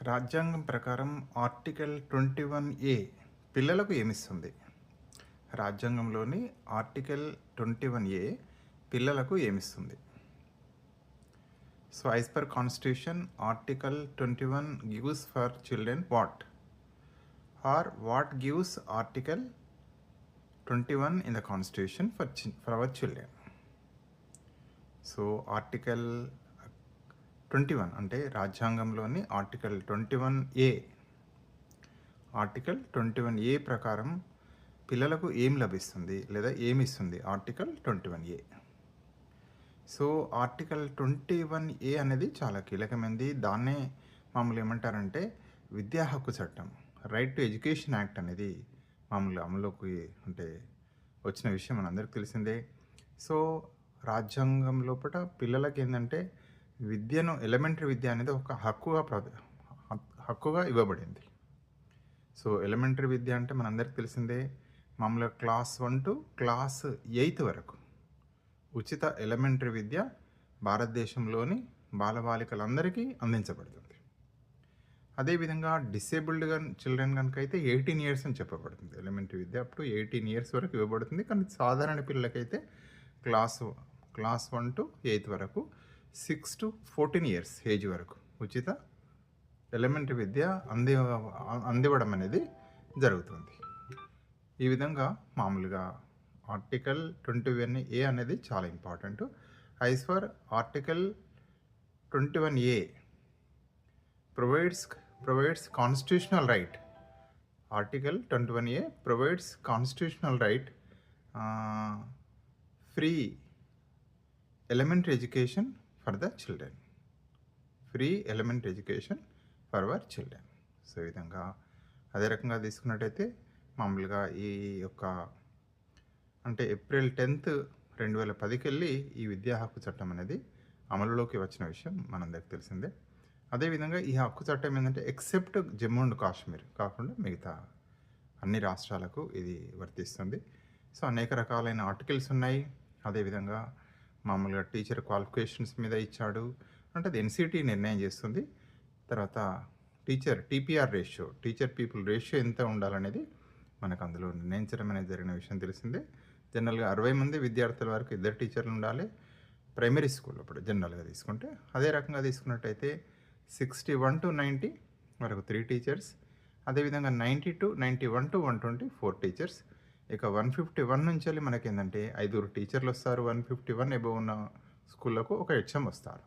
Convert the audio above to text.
రాజ్యాంగం ప్రకారం article twenty one A పిల్లలకు ఏమిస్తుంది? రాజ్యాంగంలోని ఆర్టికల్ ట్వంటీ వన్ ఏ పిల్లలకు ఏమిస్తుంది? So as per constitution article twenty one gives for children what are what gives article twenty one in the constitution for for our children so article twenty one అంటే రాజ్యాంగంలోని article twenty one A. Article twenty one A ప్రకారం పిల్లలకు ఏం లభిస్తుంది లేదా ఏమి ఇస్తుంది article twenty one A. So article twenty one A అనేది చాలా కీలకమైనది దాన్నే మామూలు ఏమంటారంటే విద్యా హక్కు చట్టం రైట్ టు ఎడ్యుకేషన్ యాక్ట్ అనేది మామూలు అమలులోకి అంటే వచ్చిన విషయం మనందరికీ తెలిసిందే. సో రాజ్యాంగం లోపల పిల్లలకి ఏంటంటే విద్యను ఎలిమెంటరీ విద్య అనేది ఒక హక్కుగా ప్ర- హక్కుగా ఇవ్వబడింది. సో ఎలిమెంటరీ విద్య అంటే మనందరికీ తెలిసిందే మామూలుగా class one to class eighth వరకు. ఉచిత ఎలిమెంటరీ విద్య భారతదేశంలోని బాలబాలికలందరికీ అందించబడుతుంది. అదేవిధంగా డిసేబుల్డ్ చిల్డ్రన్ కనుక అయితే ఎయిటీన్ ఇయర్స్ అని చెప్పబడుతుంది. ఎలిమెంటరీ విద్య అప్పుడు ఎయిటీన్ ఇయర్స్ వరకు ఇవ్వబడుతుంది. కానీ సాధారణ పిల్లలకైతే class class one to eighth వరకు six to fourteen years age వరకు ఉచిత ఎలిమెంటరీ విద్య అంది అందివ్వడం అనేది జరుగుతుంది. ఈ విధంగా మామూలుగా ఆర్టికల్ ట్వంటీ వన్ ఏ అనేది చాలా important. As per article twenty one A provides provides constitutional right. Article twenty one A provides constitutional right free elementary education for the children free elementary education for our children so ఈ విధంగా అదే రకంగా తీసుకున్నట్టయితే మామూలుగా ఈ యొక్క అంటే April tenth రెండు వేల పదికి వెళ్ళి ఈ విద్యా హక్కు చట్టం అనేది అమలులోకి వచ్చిన విషయం మనందరికి తెలిసిందే. అదేవిధంగా ఈ హక్కు చట్టం ఏంటంటే ఎక్సెప్ట్ జమ్మూ అండ్ కాశ్మీర్ కాకుండా మిగతా అన్ని రాష్ట్రాలకు ఇది వర్తిస్తుంది. సో అనేక రకాలైన ఆర్టికల్స్ ఉన్నాయి. అదేవిధంగా మామూలుగా టీచర్ క్వాలిఫికేషన్స్ మీద ఇచ్చాడు. అంటే అది ఎన్సిటీ నిర్ణయం చేస్తుంది. తర్వాత teacher TPR ratio teacher people ratio ఎంత ఉండాలనేది మనకు అందులో నిర్ణయించడం అనేది జరిగిన విషయం తెలిసిందే. జనరల్గా అరవై మంది విద్యార్థుల వరకు ఇద్దరు టీచర్లు ఉండాలి. ప్రైమరీ స్కూల్ అప్పుడు జనరల్గా తీసుకుంటే అదే రకంగా తీసుకున్నట్టయితే సిక్స్టీ వన్ టు నైంటీ వరకు త్రీ టీచర్స్. అదేవిధంగా ninety to ninety one to one twenty four teachers. ఇక వన్ ఫిఫ్టీ వన్ నుంచి వెళ్ళి మనకి ఏంటంటే ఐదుగురు టీచర్లు వస్తారు వన్ ఫిఫ్టీ వన్ ఎబో ఉన్న స్కూళ్ళకు ఒక హెచ్ఎం వస్తారు.